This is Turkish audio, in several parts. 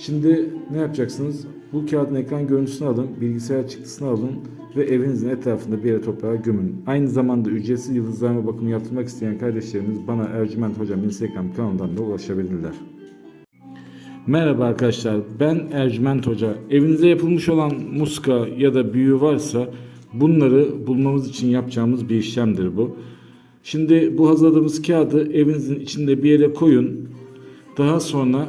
Şimdi ne yapacaksınız? Bu kağıdın ekran görüntüsünü alın, bilgisayar çıktısını alın ve evinizin etrafında bir yere toprağa gömün. Aynı zamanda ücretsiz yıldızlarma bakımı yaptırmak isteyen kardeşlerimiz bana Ercüment Hocam Instagram kanalından da ulaşabilirler. Merhaba arkadaşlar, ben Ercüment Hoca. Evinize yapılmış olan muska ya da büyü varsa bunları bulmamız için yapacağımız bir işlemdir bu. Şimdi bu hazırladığımız kağıdı evinizin içinde bir yere koyun. Daha sonra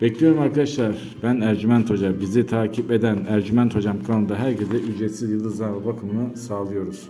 Bekliyorum arkadaşlar. Ben Ercüment Hoca. Bizi takip eden Ercüment Hocam kanalında herkese ücretsiz yıldızlama bakımını sağlıyoruz.